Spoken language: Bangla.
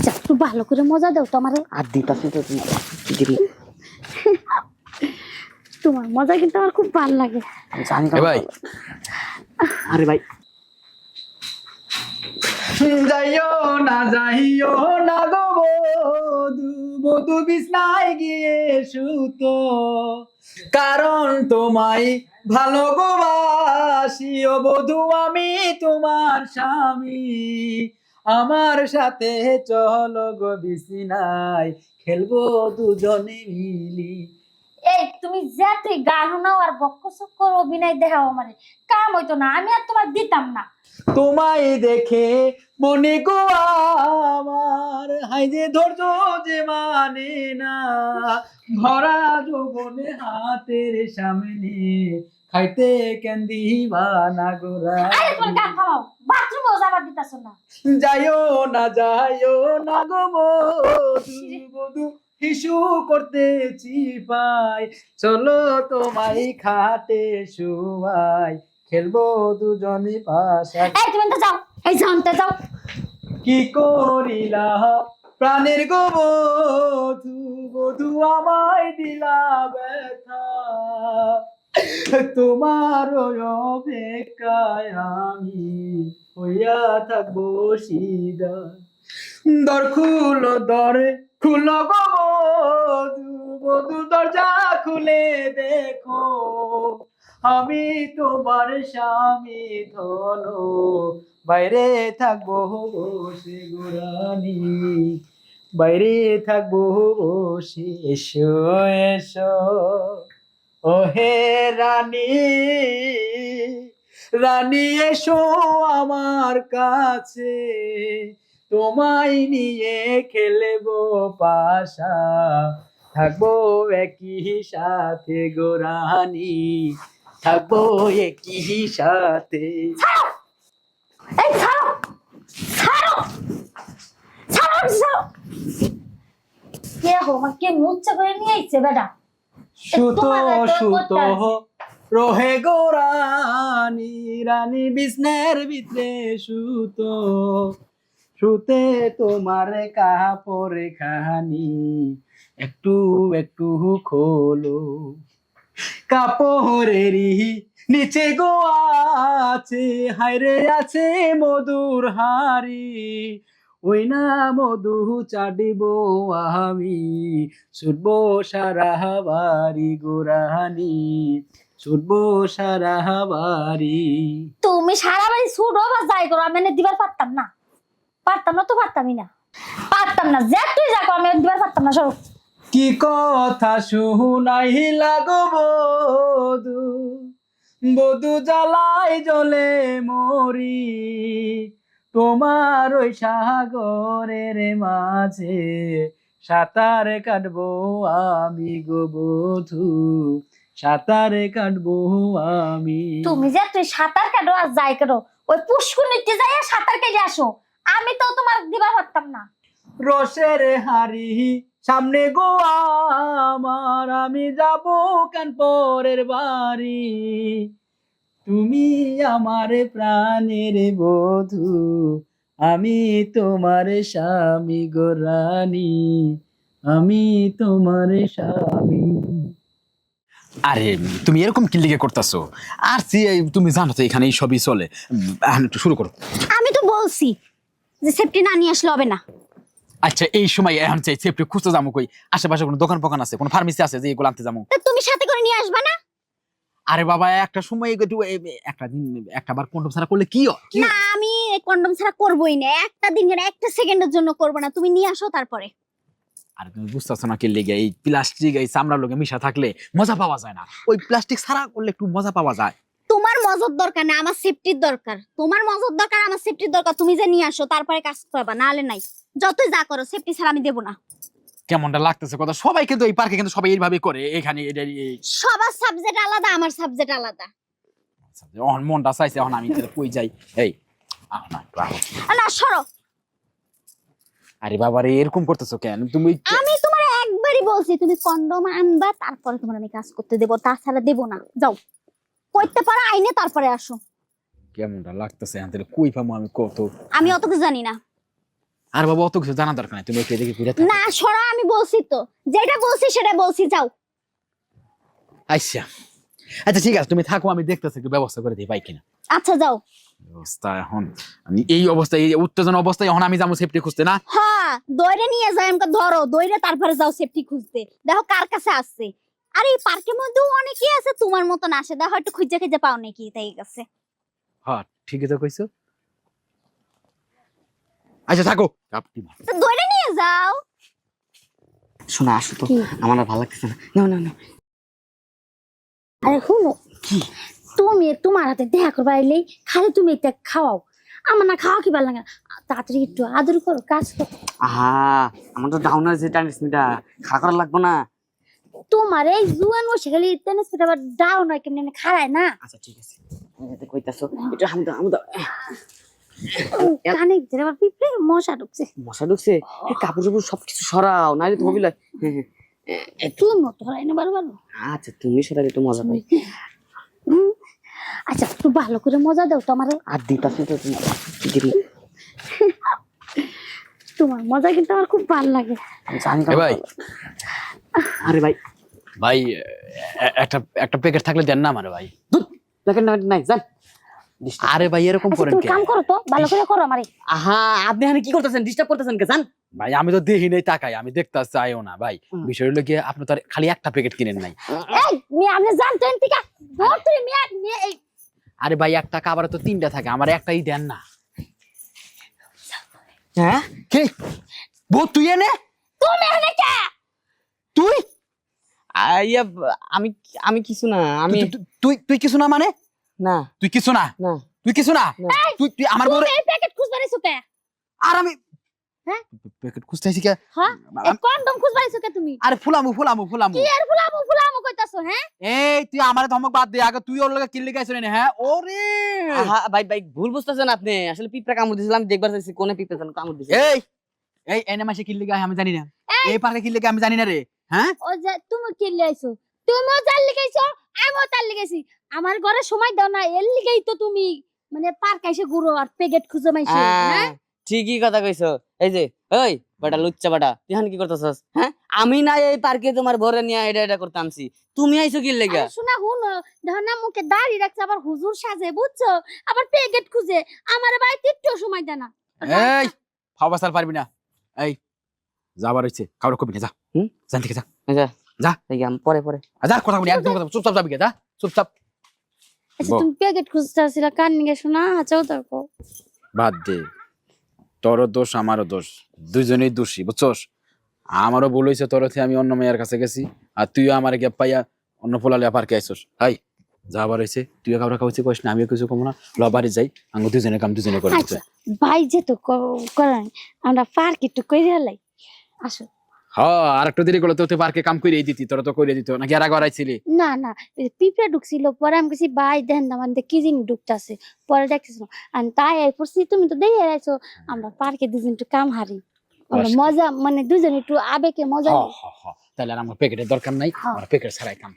আচ্ছা একটু ভালো করে মজা দাও তো আমার। আর দিতাছি তো দিবি। তোমার মজা কিন্তু আমার খুব ভালো লাগে। জানি ভাই। আরে ভাই। যাইও না যাইও না গো বধু। বধু বিছনায় গিয়ে সুতো কারণ তোমায় ভালো গো বাসি ও বধু আমি তোমার স্বামী। আমার সাথে চলো গো বিছনায় খেলব দুজনে মিলি। এই তুমি যা তুই গান শোনাও আর বক্ক চক্কর অভিনয় দেখাও আমারে। কাম হইতো না আমি আর তোমার দিতাম না। তোমায় দেখে মনে গো আমার হাই যে ধৈর্য যে মানে না। ভরা যৌবনে হাতের সামনে খাইতে কেন্দি বানা গোরা আরে তোমার গান থামাও বাথরুমেও যাবার দিতাছ না। যাইও না যাইও না গো বধু বধু হিসু করতে চিপাই। চলো তোমায় খাটে শুয়াই খেলব দুজনে পাশা এই তুমি তো যাও এই জানতে যাও। কি করিলা? প্রাণের গো বধু বধু আমায় দিলা ব্যথা। তোমার আমি হইয়া থাকব সিদা দর খুল, দরে খুলো বধু দরজা খুলে দেখো। আমি তোমার স্বামী ধনো, বাইরে থাকব বসে গোরানি। বাইরে থাকব বসে, এসো এসো। ও হে রানী রানী, এসো আমার কাছে। তোমায় নিয়ে খেলব পাশা। থাকব একই সাথে গোরানি থাকব একই সাথে। কে হো, আমার কে মুচ্ছা করে নিয়ে আইছে, বেটা? সুতো সুতো রোহে গোরানি রানী বিষ্ণের ভিতরে সুতো। সুতে তোমার কাপড় খানি একটু একটু খোলো। কাপড়েরই নিচে গো আছে হায়রে আছে মধুর হারি ওই না মধু চাডিব আমি ছুটবো সারা বাড়ি গোরানি ছুটবো সারা বাড়ি তুমি সারা বাড়ি ছুটো বা যাই করো আমি এনে দিবার পারতাম না। পারতাম না তো পারতামই না। পারতাম না যে তুই যা আমি দিবার পারতাম না সরো। কি কথা শুনাই লাগো বধু বধু জ্বালাই জলে মরি। তোমার ওই সাগরের মাঝে সাঁতার কাটবো আমি গো বধু সাঁতার কাটবো আমি। তুমি যে তুই সাঁতার কাটো আর যাই করো ওই পুষ্কুনিতে যাই আর সাঁতার কেটে আসো আমি তো তোমার দিবার পারতাম না। রসের হারি সামনে গো আমার আমি যাব কেন পরের বাড়ি? তুমি আমার প্রাণের বধু আমি তোমার স্বামী গোরানি আমি তোমার স্বামী। আরে তুমি এরকম কি লিগে করতেছো? আর সি তুমি জানো তো এখানে এই সবই চলে। একটু শুরু করো। আমি তো বলছি যে সেফটি না নিয়ে আসলে হবে না। আচ্ছা এই সময় এখন চাই সেফটি খুঁজতে যাব কই? আশেপাশে কোনো দোকান ফোকান আছে? কোনো ফার্মেসি আছে যে এগুলো আনতে যাব? তুমি সাথে করে নিয়ে আসবা না? আরে বাবা একটা সময় একটু একটা দিন একটা বার কন্ডম ছাড়া করলে কি হয়? না আমি কন্ডম ছাড়া করবোই না। একটা দিনের একটা সেকেন্ডের জন্য করব না। তুমি নিয়ে আসো তারপরে। আরে তুমি বুঝতেছো না কি লেগে এই প্লাস্টিক এই চামড়ার লোকে মিশা থাকলে মজা পাওয়া যায় না। ওই প্লাস্টিক ছাড়া করলে একটু মজা পাওয়া যায়। তোমার মজার দরকার না আমার সেফটির দরকার। তোমার মজার দরকার আমার সেফটির দরকার। তুমি যে নিয়ে আসো তারপরে কাজ করবা নাহলে নাই। যতই যা করো সেফটি ছাড়া আমি দেবো না। কেমনটা লাগতেছে কথা? সবাই কিন্তু এই পার্কে কিন্তু সবাই এইভাবে করে এখানে এটা এই সবার সাবজেক্ট আলাদা আমার সাবজেক্ট আলাদা। অহন মনটা চাইছে এখন আমি তাহলে কই যাই? এই না সরো। আরে বাবা রে এরকম করতেছো কেন? তুমি আমি তোমার একবারই বলছি তুমি কন্ডম আনবা তারপরে তোমার আমি কাজ করতে দেবো তাছাড়া দেবো না। যাও। করতে পারো আইনে তারপরে আসো। কেমনটা লাগতেছে? তাহলে কই পাবো আমি কত আমি অত কিছু জানি না। আর বাবা অত কিছু জানা দরকার নাই তুমি একটু এদিকে ঘুরে থাকো। না সরা আমি বলছি তো। যেটা বলছি সেটা বলছি যাও। আচ্ছা আচ্ছা ঠিক আছে তুমি থাকো আমি দেখতেছি একটু ব্যবস্থা করে দিই পাই কিনা। আচ্ছা যাও। অবস্থা এখন আমি এই অবস্থায় এই উত্তেজনা অবস্থায় এখন আমি যাব সেফটি খুঁজতে না? হ্যাঁ দইরে নিয়ে যাই আমাকে ধরো দইরে তারপরে যাও সেফটি খুঁজতে। দেখো কার কাছে আসছে। আর এই পার্কের মধ্যেও অনেকেই আছে তোমার মতন আসে। দেখো একটু খুঁজে খুঁজে পাও নাকি তাই কাছে হ্যাঁ ঠিকই তো কইছো। আচ্ছা থাকো। তো দইরে নিয়ে যাও। শোনা আসো তো। আমার আর ভালো লাগতেছে না। না না না আরে শুনো কি? তুমি তোমার হাতে দেখা করবা এলেই খালি তুমি এটা খাওয়াও। আমার না খাওয়া কি ভালো লাগে না। তাড়াতাড়ি একটু আদর করো কাজ করো। আহা আমার তো ডাউনার যে টানিসমিটা খাড়া করা লাগবো না। তোমার এই জুয়ান বসে খালি টেনিস ফিট আবার ডাউন হয় কেমনি? খারায় না। আচ্ছা ঠিক আছে। তুমি যাতে কইতাছো এটা আমি দাও আমি দাও। কানে ভিতরে আবার পিঁপড়ে মশা ঢুকছে। মশা ঢুকছে। কাপড় চোপড় সবকিছু সরাও নাহলে তো হ্যাঁ মতো হয় না বারবার? আচ্ছা তুমি সরালে একটু মজা পাই আচ্ছা একটু ভালো করে মজা দাও তো আমারে। আর দিতাছি তো তুমি তোমার মজা কিন্তু আমার খুব ভালো লাগে। জানি ভাই। আরে ভাই। ভাই একটা একটা প্যাকেট থাকলে দেন না আমার ভাই। না নাই জান আরে ভাই এরকম আচ্ছা করেন তুমি কাম করো তো ভালো করে করো আমারে। আহা আপনি এখানে কি করতেছেন? ডিস্টার্ব করতেছেন কে জান? ভাই আমি তো দেখি নাই তাকাই আমি দেখতে চাইও না ভাই। বিষয় হলো কি আপনি তো খালি একটা প্যাকেট কিনেন নাই। এই মিয়া আপনি জানতেন ঠিক আছে ধর তুই মিয়া এই। আরে ভাই একটা কাবারে তো তিনটা থাকে আমার একটাই দেন না। হ্যাঁ? কে? বউ তুই এনে? তুমি এখানে কে? তুই? আইয়া আমি আমি কিছু না আমি তুই তুই কিছু না মানে? না। তুই কিছু না? না। তুই কিছু না? না। তুই তুই আমার বউ তুমি এই প্যাকেট খুঁজবা নিছো কে? আর আমি হ্যাঁ? প্যাকেট খুঁজতেছি কে? হ্যাঁ কন্ডম খুঁজবা নিছো কে তুমি? আরে ফুলামু ফুলামু ফুলামু। কি আর ফুলামু ফুলামু কইতাছো হ্যাঁ? এই তুই আমার ধমক বাদ দে। আগে তুই ওর লগে কিল্লি গাইছ রে হ্যাঁ? ওরে! আহা ভাই ভাই ভুল বুঝতেছেন আপনি। আসলে পিঁপড়া কামড় দিয়েছিলাম আমি দেখবার চাইছি কোনে পিঁপড়া কামড় দিয়েছে এই এই এনে মাসে কিল্লি গায় আমি জানি না। এই! পার্কে কিল্লি গায় আমি জানি না রে হ্যাঁ? ও যে তুমি কি লাইছো তুমিও জাল লিখাইছো আমিও তার লিখাইছি আমার ঘরে সময় দাও না এর লিখাই তো তুমি মানে পার্ক এসে ঘুরো আর প্যাকেট খুঁজে মাইছো হ্যাঁ? ঠিকই কথা কইছো। এই যে ওই বেটা লুচ্চা বেটা তুই কি করতেছস হ্যাঁ? আমি না এই পার্কে তোমার ভরে নিয়ে এটা এটা করতামছি তুমি আইছো কি লেগা? শোনা হুন দেখো না মুখে দাড়ি রাখছে আবার হুজুর সাজে বুঝছ? আবার প্যাকেট খুঁজে আমার বাড়িতে একটু সময় দেয় না। এই খাওয়া পারবি না। এই যাবার হইছে খাওয়ার কবি না যা। হুম? জান থেকে যা। আচ্ছা যা। এই আম পরে পরে। যা কথা বলি একদম কথা চুপচাপ যাবি যা চুপচাপ। আচ্ছা তুমি প্যাকেট কান নিয়ে শোনা দেখো। বাদ দে। তোরও দোষ আমারও দোষ। দুইজনেই দোষী বুঝছস? আমারও ভুল হয়েছে তোর আমি অন্য মেয়ের কাছে গেছি। আর তুইও আমার গ্যাপ পাইয়া অন্য পোলালে পার্কে আইসস। হাই যা আবার হয়েছে তুইও কাউরা কাউছে কইস না আমিও কিছু কমো না। ল বাড়ি যাই আঙ্গু দুজনে কাম দুজনে করে আচ্ছা ভাই যেহেতু ক- করেন আমরা পার্ক একটু করে আসো। হ্যাঁ আর একটু দেরি করলে তো তুই পার্কে কাম করে দিতি তোরা তো করে দিত নাকি আর আগে আইছিলি না না পিপে পিঁপড়া ঢুকছিল পরে আমি কিছু বাই দেন না মানে কি জিনিস ঢুকতেছে পরে দেখতেছিল আর তাই পড়ছি তুমি তো দেখে আছো আমরা পার্কে দুজন একটু কাম হারি আমরা। মজা মানে দুজন একটু আবেগে মজা হ। হ হ তাহলে আর আমার প্যাকেটের দরকার নাই। আমার প্যাকেট ছাড়াই কাম